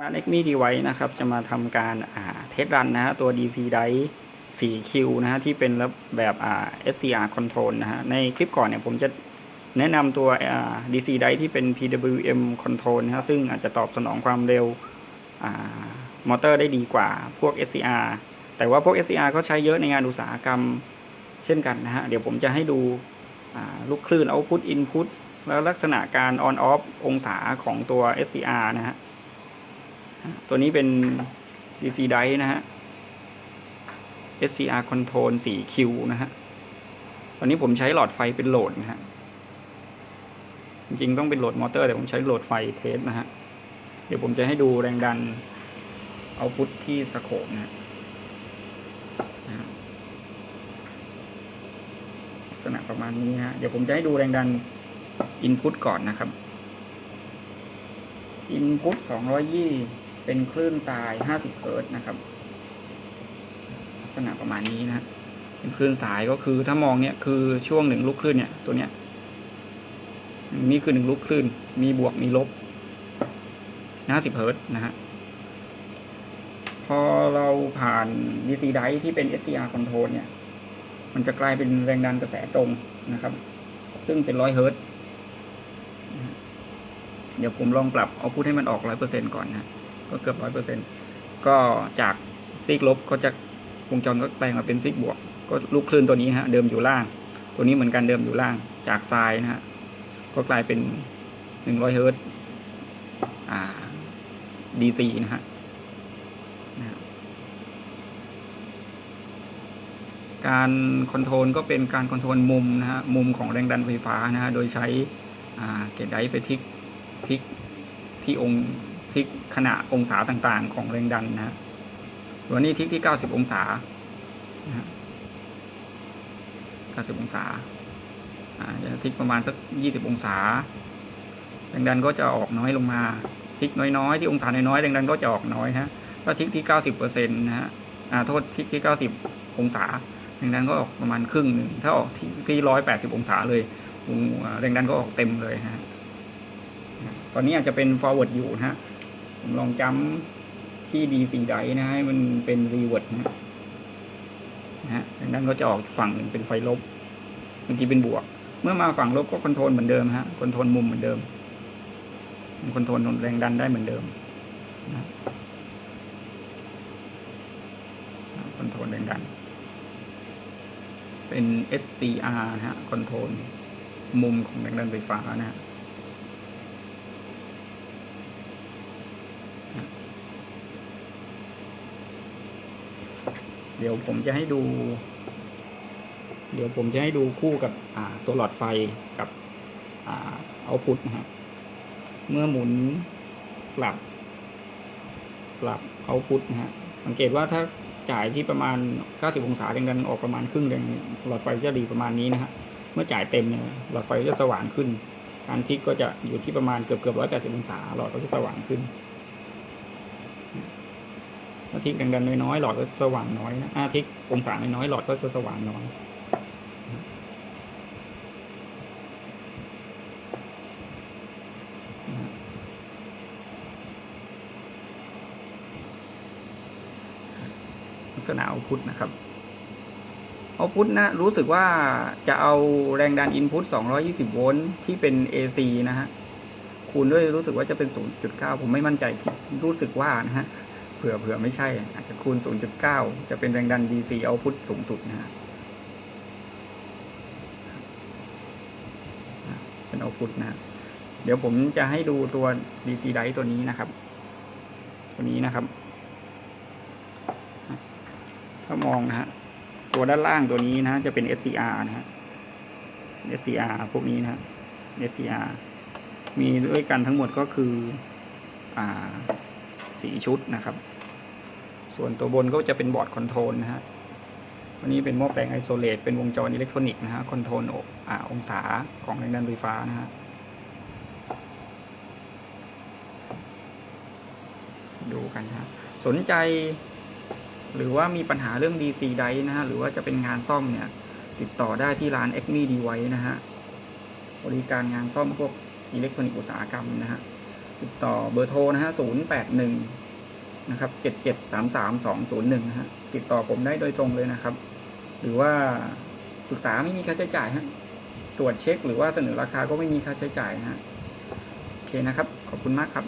ร้าน x m i Device นะครับ จะมาทำการอ่าเทสรันนะฮะตัว DC Drive 4Q นะฮะที่เป็นแบบอ่า SCR Control นะฮะในคลิปก่อนเนี่ยผมจะแนะนำตัวอ่า DC Drive ที่เป็น PWM Control นะฮะซึ่งอาจจะตอบสนองความเร็วอ่ามอเตอร์ได้ดีกว่าพวก SCR แต่ว่าพวก SCR เขาใช้เยอะในงานอุตสาหกรรมเช่นกันนะฮะ เดี๋ยวผมจะให้ดูอ่าลูกคลื่น Output Input แล้วลักษณะการ On Off องศาของตัว SCR นะฮะ ตัวนี้เป็น DC Dive นะฮะ SCR Control 4Q นะฮะ ตอนนี้ผมใช้หลอดไฟเป็นโหลดนะฮะ จริงๆต้องเป็นโหลดมอเตอร์แต่ผมใช้โหลดไฟเทสนะฮะ เดี๋ยวผมจะให้ดูแรงดันเอาพุทที่สโคปนะฮะลักษณะประมาณนี้ฮะ เดี๋ยวผมจะให้ดูแรงดันอินพุตก่อนนะครับอินพุต220 เป็นคลื่นทราย 50เฮิร์ตนะครับ ลักษณะประมาณนี้นะเป็นคลื่นสายก็คือถ้ามองเนี่ยคือช่วงหนึ่งลูกคลื่นเนี่ยตัวเนี้ยนี่คือหนึ่งลูกคลื่น มีบวกมีลบ 50เฮิร์ตนะฮะพอเราผ่าน DC Drive ที่เป็น SCR Control เนี่ย มันจะกลายเป็นแรงดันกระแสตรงนะครับ ซึ่งเป็น100เฮิร์ตเดี๋ยวผมลองปรับเอาพุทให้มันออกร้อยเปอร์เซ็นก่อนนะ ก็เกือบร้อยเปอร์เซ็นก็จากซีกลบก็จะวงจรก็แปลงมาเป็นซีกบวก ก็ลูกคลื่นตัวนี้ฮะเดิมอยู่ล่าง ตัวนี้เหมือนกันเดิมอยู่ล่าง จากทรายนะฮะก็กลายเป็นหนึ่งร้อยเฮิรตซ์อ่าดีซีนะฮะการคอนโทรลก็เป็นการคอนโทรลมุมนะฮะมุมของแรงดันไฟฟ้านะฮะโดยใช้เกจไดไปทิกพลิกที่องค์ พลิกขณะองศาต่างๆ ของแรงดันนะฮะตัวนี้พลิกที่ 90 องศานะ90 องศาอ่าจะพลิกประมาณสัก 20 องศา แรงดันก็จะออกน้อยลงมาพลิกน้อยๆ ที่องศาน้อยๆ แรงดันก็จะออกน้อยฮะถ้าพลิกที่ 90เปอร์เซ็นต์นะฮะโทษพลิกที่ 90 องศา แรงดันก็ออกประมาณครึ่งหนึ่ง ถ้าออกที่ที่ 180 องศาเลย แรงดันก็ออกเต็มเลยฮะ ตอนนี้อาจจะเป็น forward อยู่นะฮะ ผมลองจำที่ DC ไดนะให้มันเป็น revert นะนะฮะดังนั้นก็จะออกฝั่งหนึ่งเป็นไฟลบบางทีเป็นบวก เมื่อมาฝั่งลบก็คอนโทรลเหมือนเดิมฮะคอนโทรลมุมเหมือนเดิมคอนโทรลแรงดันได้เหมือนเดิมนะคอนโทรลแรงดัน เป็น SCR นะฮะคอนโทรลมุมของแรงดันไฟฟ้านะฮะ เดี๋ยวผมจะให้ดู เดี๋ยวผมจะให้ดูคู่กับตัวหลอดไฟกับเอาพุทนะฮะเมื่อหมุนกลับกลับเอาพุทนะฮะสังเกตว่าถ้าจ่ายที่ประมาณ 90 องศาแรงดันออกประมาณครึ่งแรงหลอดไฟจะดีประมาณนี้นะฮะเมื่อจ่ายเต็มเนี่ยหลอดไฟจะสว่างขึ้น การทิกก็จะอยู่ที่ประมาณเกือบเกือบร้อยแปดสิบองศาหลอดก็จะสว่างขึ้น ถ้าทิกแรงดันน้อยๆหลอดก็สว่างน้อยนะถ้าทิกองศาน้อยๆหลอดก็จะสว่างน้อยลักษณะเอาพุทนะครับเอาพุทนะรู้สึกว่าจะเอาแรงดันอินพุต220 โวลต์ที่เป็น AC นะฮะคูณด้วยรู้สึกว่าจะเป็น 0.9 ผมไม่มั่นใจคิดรู้สึกว่านะฮะ ผื่อเผื่อไม่ใช่ อาจจะคูณ 0.9 จะเป็นแรงดัน DC เอาพุทสูงสุดนะฮะเป็นเอาพุทนะ เดี๋ยวผมจะให้ดูตัว DC ไดตัวนี้นะครับ ตัวนี้นะครับ ถ้ามองนะฮะ ตัวด้านล่างตัวนี้นะจะเป็น SCR นะฮะ SCR พวกนี้นะฮะ SCR มีด้วยกันทั้งหมดก็คือ อ่าสีชุดนะครับ ส่วนตัวบนก็จะเป็นบอร์ดคอนโทรลนะฮะวันนี้เป็นหม้อแปลงไอโซเลตเป็นวงจรอิเล็กทรอนิกส์นะฮะคอนโทรลอ่าองศาของแรงดันไฟฟ้านะฮะดูกันนะฮะสนใจหรือว่ามีปัญหาเรื่อง DC ไดนะฮะ หรือว่าจะเป็นงานซ่อมเนี่ย ติดต่อได้ที่ร้าน a c m e Device นะฮะ บริการงานซ่อมพวกอิเล็กทรอนิกส์อุตสาหกรรมนะฮะ ติดต่อเบอร์โทรนะฮะศูนย์แปดห นะครับเจ็ดเจ็ดสามสามสองศูนย์หนึ่งนะฮะติดต่อผมได้โดยตรงเลยนะครับ หรือว่าปรึกษาไม่มีค่าใช้จ่ายฮะตรวจเช็คหรือว่าเสนอราคาก็ไม่มีค่าใช้จ่ายนะฮะโอเคนะครับ ขอบคุณมากครับ